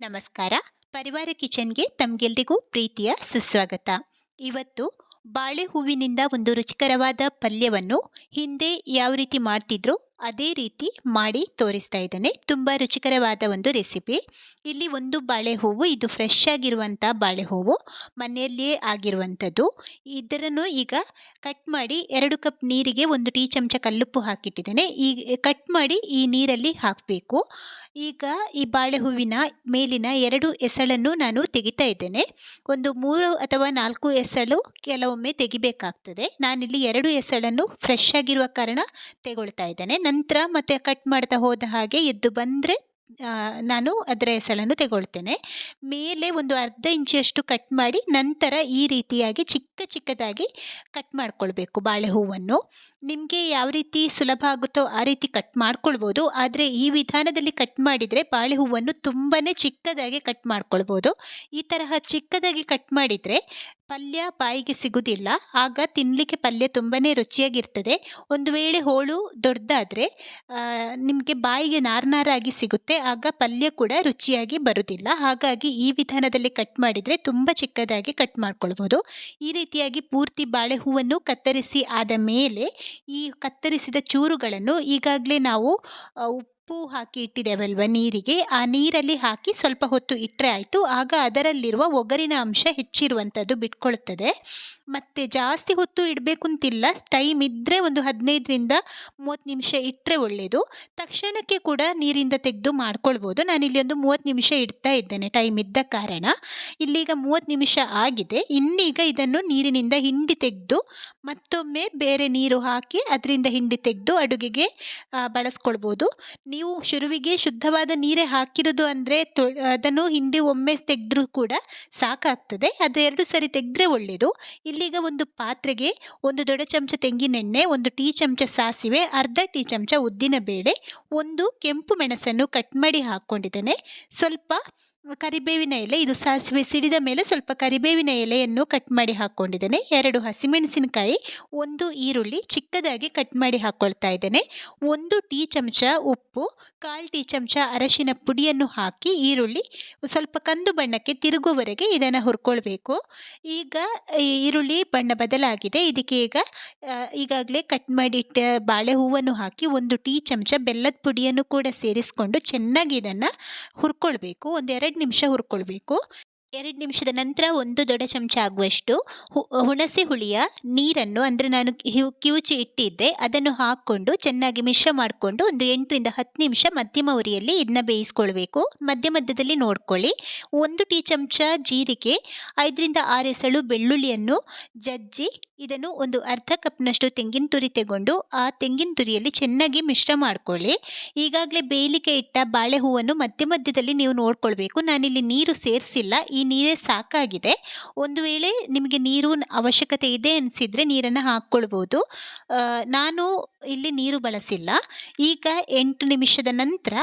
ನಮಸ್ಕಾರ. ಪರಿವಾರ ಕಿಚನ್ಗೆ ತಮಗೆಲ್ರಿಗೂ ಪ್ರೀತಿಯ ಸುಸ್ವಾಗತ. ಇವತ್ತು ಬಾಳೆ ಹೂವಿನಿಂದ ಒಂದು ರುಚಿಕರವಾದ ಪಲ್ಯವನ್ನು ಹಿಂದೆ ಯಾವ ರೀತಿ ಮಾಡ್ತಿದ್ರು ಅದೇ ರೀತಿ ಮಾಡಿ ತೋರಿಸ್ತಾ ಇದ್ದೇನೆ. ತುಂಬ ರುಚಿಕರವಾದ ಒಂದು ರೆಸಿಪಿ. ಇಲ್ಲಿ ಒಂದು ಬಾಳೆ ಹೂವು ಇದು ಫ್ರೆಶ್ ಆಗಿರುವಂಥ ಬಾಳೆ ಹೂವು ಮನೆಯಲ್ಲಿಯೇ ಆಗಿರುವಂಥದ್ದು. ಇದರನ್ನು ಈಗ ಕಟ್ ಮಾಡಿ ಎರಡು ಕಪ್ ನೀರಿಗೆ ಒಂದು ಟೀ ಚಮಚ ಕಲ್ಲುಪ್ಪು ಹಾಕಿಟ್ಟಿದ್ದೇನೆ. ಈ ಕಟ್ ಮಾಡಿ ಈ ನೀರಲ್ಲಿ ಹಾಕಬೇಕು. ಈಗ ಈ ಬಾಳೆ ಹೂವಿನ ಮೇಲಿನ ಎರಡು ಎಸಳನ್ನು ನಾನು ತೆಗಿತಾ ಇದ್ದೇನೆ. ಒಂದು ಮೂರು ಅಥವಾ ನಾಲ್ಕು ಎಸಳು ಕೆಲವೊಮ್ಮೆ ತೆಗಿಬೇಕಾಗ್ತದೆ. ನಾನಿಲ್ಲಿ ಎರಡು ಎಸಳನ್ನು ಫ್ರೆಶ್ ಆಗಿರುವ ಕಾರಣ ತೆಗೊಳ್ತಾ ಇದ್ದೇನೆ. ನಂತರ ಮತ್ತೆ ಕಟ್ ಮಾಡ್ತಾ ಹೋದ ಹಾಗೆ ಎದ್ದು ಬಂದರೆ ನಾನು ಅದರ ಹೆಸಳನ್ನು ತೆಗೊಳ್ತೇನೆ. ಮೇಲೆ ಒಂದು ಅರ್ಧ ಇಂಚಷ್ಟು ಕಟ್ ಮಾಡಿ ನಂತರ ಈ ರೀತಿಯಾಗಿ ಚಿಕ್ಕ ಚಿಕ್ಕದಾಗಿ ಕಟ್ ಮಾಡ್ಕೊಳ್ಬೇಕು ಬಾಳೆ ಹೂವನ್ನು ನಿಮಗೆ ಯಾವ ರೀತಿ ಸುಲಭ ಆಗುತ್ತೋ ಆ ರೀತಿ ಕಟ್ ಮಾಡ್ಕೊಳ್ಬೋದು. ಆದರೆ ಈ ವಿಧಾನದಲ್ಲಿ ಕಟ್ ಮಾಡಿದರೆ ಬಾಳೆ ಹೂವನ್ನು ತುಂಬಾ ಚಿಕ್ಕದಾಗಿ ಕಟ್ ಮಾಡ್ಕೊಳ್ಬೋದು. ಈ ತರಹ ಚಿಕ್ಕದಾಗಿ ಕಟ್ ಮಾಡಿದರೆ ಪಲ್ಯ ಬಾಯಿಗೆ ಸಿಗುವುದಿಲ್ಲ ಆಗ ತಿನ್ನಲಿಕ್ಕೆ ಪಲ್ಯ ತುಂಬಾ ರುಚಿಯಾಗಿರ್ತದೆ. ಒಂದು ವೇಳೆ ಹೋಳು ದೊಡ್ಡದಾದರೆ ನಿಮಗೆ ಬಾಯಿಗೆ ನಾರ್ನಾರಾಗಿ ಸಿಗುತ್ತೆ. ಆಗ ಪಲ್ಯ ಕೂಡ ರುಚಿಯಾಗಿ ಬರುವುದಿಲ್ಲ ಹಾಗಾಗಿ ಈ ವಿಧಾನದಲ್ಲಿ ಕಟ್ ಮಾಡಿದರೆ ತುಂಬ ಚಿಕ್ಕದಾಗಿ ಕಟ್ ಮಾಡ್ಕೊಳ್ಬೋದು. ಈ ರೀತಿಯಾಗಿ ಪೂರ್ತಿ ಬಾಳೆ ಹೂವನ್ನು ಕತ್ತರಿಸಿ ಆದ ಮೇಲೆ ಈ ಕತ್ತರಿಸಿದ ಚೂರುಗಳನ್ನು ಈಗಾಗಲೇ ನಾವು ಉಪ್ಪು ಹಾಕಿ ಇಟ್ಟಿದ್ದೇವಲ್ವ ನೀರಿಗೆ? ಆ ನೀರಲ್ಲಿ ಹಾಕಿ ಸ್ವಲ್ಪ ಹೊತ್ತು ಇಟ್ಟರೆ ಆಯಿತು. ಆಗ ಅದರಲ್ಲಿರುವ ಒಗರಿನ ಅಂಶ ಹೆಚ್ಚಿರುವಂಥದ್ದು ಬಿಟ್ಕೊಳ್ತದೆ. ಮತ್ತು ಜಾಸ್ತಿ ಹೊತ್ತು ಇಡಬೇಕು ಅಂತಿಲ್ಲ ಟೈಮ್ ಇದ್ದರೆ ಒಂದು ಹದಿನೈದರಿಂದ ಮೂವತ್ತು ನಿಮಿಷ ಇಟ್ಟರೆ ಒಳ್ಳೆಯದು ತಕ್ಷಣಕ್ಕೆ ಕೂಡ ನೀರಿಂದ ತೆಗೆದು ಮಾಡ್ಕೊಳ್ಬೋದು. ನಾನಿಲ್ಲಿ ಒಂದು ಮೂವತ್ತು ನಿಮಿಷ ಇಡ್ತಾ ಇದ್ದೇನೆ ಟೈಮ್ ಇದ್ದ ಕಾರಣ. ಇಲ್ಲಿಗ ಮೂವತ್ತು ನಿಮಿಷ ಆಗಿದೆ. ಇನ್ನೀಗ ಇದನ್ನು ನೀರಿನಿಂದ ಹಿಂಡಿ ತೆಗೆದು ಮತ್ತೊಮ್ಮೆ ಬೇರೆ ನೀರು ಹಾಕಿ ಅದರಿಂದ ಹಿಂಡಿ ತೆಗೆದು ಅಡುಗೆಗೆ ಬಳಸ್ಕೊಳ್ಬೋದು. ನೀವು ಶುರುವಿಗೆ ಶುದ್ಧವಾದ ನೀರೇ ಹಾಕಿರೋದು ಅಂದರೆ ತೊ ಅದನ್ನು ಹಿಂಡಿ ಒಮ್ಮೆ ತೆಗೆದ್ರೂ ಕೂಡ ಸಾಕಾಗ್ತದೆ. ಅದು ಎರಡು ಸರಿ ತೆಗೆದ್ರೆ ಒಳ್ಳೆಯದು ಇಲ್ಲೀಗ ಒಂದು ಪಾತ್ರೆಗೆ ಒಂದು ದೊಡ್ಡ ಚಮಚ ತೆಂಗಿನೆಣ್ಣೆ, ಒಂದು ಟೀ ಚಮಚ ಸಾಸಿವೆ, ಅರ್ಧ ಟೀ ಚಮಚ ಉದ್ದಿನ ಬೇಳೆ ಒಂದು ಕೆಂಪು ಮೆಣಸನ್ನು ಕಟ್ ಮಾಡಿ ಹಾಕ್ಕೊಂಡಿದ್ದೇನೆ ಸ್ವಲ್ಪ ಕರಿಬೇವಿನ ಎಲೆ, ಇದು ಸಾಸಿವೆ ಸಿಡಿದ ಮೇಲೆ ಸ್ವಲ್ಪ ಕರಿಬೇವಿನ ಎಲೆಯನ್ನು ಕಟ್ ಮಾಡಿ ಹಾಕ್ಕೊಂಡಿದ್ದೇನೆ ಎರಡು ಹಸಿಮೆಣಸಿನಕಾಯಿ, ಒಂದು ಈರುಳ್ಳಿ ಚಿಕ್ಕದಾಗಿ ಕಟ್ ಮಾಡಿ ಹಾಕ್ಕೊಳ್ತಾ ಇದ್ದೇನೆ. ಒಂದು ಟೀ ಚಮಚ ಉಪ್ಪು, ಕಾಲು ಟೀ ಚಮಚ ಅರಶಿನ ಪುಡಿಯನ್ನು ಹಾಕಿ ಈರುಳ್ಳಿ ಸ್ವಲ್ಪ ಕಂದು ಬಣ್ಣಕ್ಕೆ ತಿರುಗುವವರೆಗೆ ಇದನ್ನು ಹುರ್ಕೊಳ್ಬೇಕು. ಈಗ ಈರುಳ್ಳಿ ಬಣ್ಣ ಬದಲಾಗಿದೆ. ಇದಕ್ಕೆ ಈಗ ಈಗಾಗಲೇ ಕಟ್ ಮಾಡಿಟ್ಟ ಬಾಳೆ ಹೂವನ್ನು ಹಾಕಿ ಒಂದು ಟೀ ಚಮಚ ಬೆಲ್ಲದ ಪುಡಿಯನ್ನು ಕೂಡ ಸೇರಿಸ್ಕೊಂಡು ಚೆನ್ನಾಗಿ ಇದನ್ನು ಹುರ್ಕೊಳ್ಬೇಕು ಒಂದು ಎರಡು ನಿಮಿಷ ಹುರ್ಕೊಳ್ಬೇಕು. ಎರಡು ನಿಮಿಷದ ನಂತರ ಒಂದು ದೊಡ್ಡ ಚಮಚ ಆಗುವಷ್ಟು ಹುಣಸೆ ಹುಳಿಯ ನೀರನ್ನು, ಅಂದರೆ ನಾನು ಕಿವುಚಿ ಇಟ್ಟಿದ್ದೆ, ಅದನ್ನು ಹಾಕ್ಕೊಂಡು ಚೆನ್ನಾಗಿ ಮಿಶ್ರ ಮಾಡಿಕೊಂಡು ಒಂದು ಎಂಟರಿಂದ ಹತ್ತು ನಿಮಿಷ ಮಧ್ಯಮ ಉರಿಯಲ್ಲಿ ಇದನ್ನ ಬೇಯಿಸ್ಕೊಳ್ಬೇಕು. ಮಧ್ಯ ಮಧ್ಯದಲ್ಲಿ ನೋಡ್ಕೊಳ್ಳಿ. ಒಂದು ಟೀ ಚಮಚ ಜೀರಿಗೆ, ಐದರಿಂದ ಆರು ಎಸಳು ಬೆಳ್ಳುಳ್ಳಿಯನ್ನು ಜಜ್ಜಿ ಇದನ್ನು ಒಂದು ಅರ್ಧ ಕಪ್ನಷ್ಟು ತೆಂಗಿನ ತುರಿ ತಗೊಂಡು ಆ ತೆಂಗಿನ ತುರಿಯಲ್ಲಿ ಚೆನ್ನಾಗಿ ಮಿಶ್ರ ಮಾಡ್ಕೊಳ್ಳಿ. ಈಗಾಗಲೇ ಬೇಯಲಿಕ್ಕೆ ಇಟ್ಟ ಬಾಳೆ ಹೂವನ್ನು ಮಧ್ಯ ಮಧ್ಯದಲ್ಲಿ ನೀವು ನೋಡ್ಕೊಳ್ಬೇಕು. ನಾನಿಲ್ಲಿ ನೀರು ಸೇರಿಸಿಲ್ಲ. ನೀರೇ ಸಾಕಾಗಿದೆ. ಒಂದು ವೇಳೆ ನಿಮಗೆ ನೀರು ಅವಶ್ಯಕತೆ ಇದೆ ಅನಿಸಿದರೆ ನೀರನ್ನು ಹಾಕ್ಕೊಳ್ಬೋದು. ನಾನು ಇಲ್ಲಿ ನೀರು ಬಳಸಿಲ್ಲ. ಈಗ ಎಂಟು ನಿಮಿಷದ ನಂತರ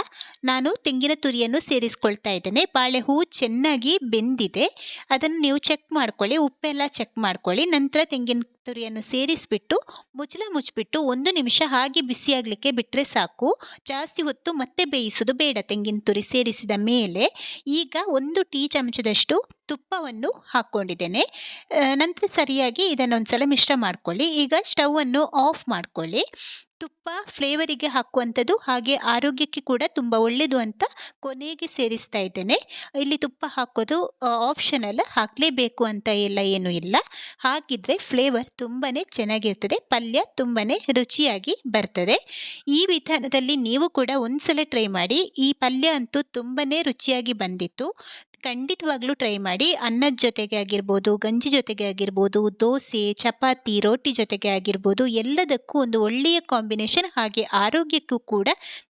ನಾನು ತೆಂಗಿನ ತುರಿಯನ್ನು ಸೇರಿಸ್ಕೊಳ್ತಾ ಇದ್ದೇನೆ. ಬಾಳೆ ಹೂವು ಚೆನ್ನಾಗಿ ಬೆಂದಿದೆ. ಅದನ್ನು ನೀವು ಚೆಕ್ ಮಾಡ್ಕೊಳ್ಳಿ, ಉಪ್ಪೆಲ್ಲ ಚೆಕ್ ಮಾಡ್ಕೊಳ್ಳಿ. ನಂತರ ತೆಂಗಿನ ತುರಿಯನ್ನು ಸೇರಿಸಿಬಿಟ್ಟು, ಮುಚ್ಚಳ ಮುಚ್ಚಿಬಿಟ್ಟು ಒಂದು ನಿಮಿಷ ಹಾಗೆ ಬಿಸಿಯಾಗಲಿಕ್ಕೆ ಬಿಟ್ಟರೆ ಸಾಕು. ಜಾಸ್ತಿ ಹೊತ್ತು ಮತ್ತೆ ಬೇಯಿಸೋದು ಬೇಡ ತೆಂಗಿನ ತುರಿ ಸೇರಿಸಿದ ಮೇಲೆ. ಈಗ ಒಂದು ಟೀ ಚಮಚದಷ್ಟು ತುಪ್ಪವನ್ನು ಹಾಕ್ಕೊಂಡಿದ್ದೇನೆ. ನಂತರ ಸರಿಯಾಗಿ ಇದನ್ನೊಂದು ಸಲ ಮಿಶ್ರ ಮಾಡ್ಕೊಳ್ಳಿ. ಈಗ ಸ್ಟವನ್ನು ಆಫ್ ಮಾಡ್ಕೊಳ್ಳಿ. ತುಪ್ಪ ಫ್ಲೇವರಿಗೆ ಹಾಕುವಂಥದ್ದು ಹಾಗೆ ಆರೋಗ್ಯಕ್ಕೆ ಕೂಡ ತುಂಬ ಒಳ್ಳೆಯದು ಅಂತ ಕೊನೆಗೆ ಸೇರಿಸ್ತಾ ಇದ್ದೇನೆ. ಇಲ್ಲಿ ತುಪ್ಪ ಹಾಕೋದು ಆಪ್ಷನಲ್ ಹಾಕಲೇಬೇಕು ಅಂತ ಎಲ್ಲ ಏನೂ ಇಲ್ಲ. ಹಾಕಿದರೆ ಫ್ಲೇವರ್ ತುಂಬಾ ಚೆನ್ನಾಗಿರ್ತದೆ. ಪಲ್ಯ ತುಂಬಾ ರುಚಿಯಾಗಿ ಬರ್ತದೆ. ಈ ವಿಧಾನದಲ್ಲಿ ನೀವು ಕೂಡ ಒಂದ್ಸಲ ಟ್ರೈ ಮಾಡಿ. ಈ ಪಲ್ಯ ಅಂತೂ ತುಂಬಾ ರುಚಿಯಾಗಿ ಬಂದಿತ್ತು. ಖಂಡಿತವಾಗ್ಲೂ ಟ್ರೈ ಮಾಡಿ. ಅನ್ನದ ಜೊತೆಗೆ ಆಗಿರ್ಬೋದು, ಗಂಜಿ ಜೊತೆಗೆ ಆಗಿರ್ಬೋದು, ದೋಸೆ, ಚಪಾತಿ, ರೋಟಿ ಜೊತೆಗೆ ಆಗಿರ್ಬೋದು, ಎಲ್ಲದಕ್ಕೂ ಒಂದು ಒಳ್ಳೆಯ ಕಾಂಬಿನೇಷನ್ ಹಾಗೆ ಆರೋಗ್ಯಕ್ಕೂ ಕೂಡ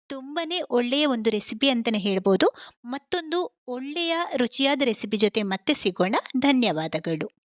ತುಂಬಾ ಒಳ್ಳೆಯ ಒಂದು ರೆಸಿಪಿ ಅಂತಲೇ ಹೇಳ್ಬೋದು. ಮತ್ತೊಂದು ಒಳ್ಳೆಯ ರುಚಿಯಾದ ರೆಸಿಪಿ ಜೊತೆ ಮತ್ತೆ ಸಿಗೋಣ. ಧನ್ಯವಾದಗಳು.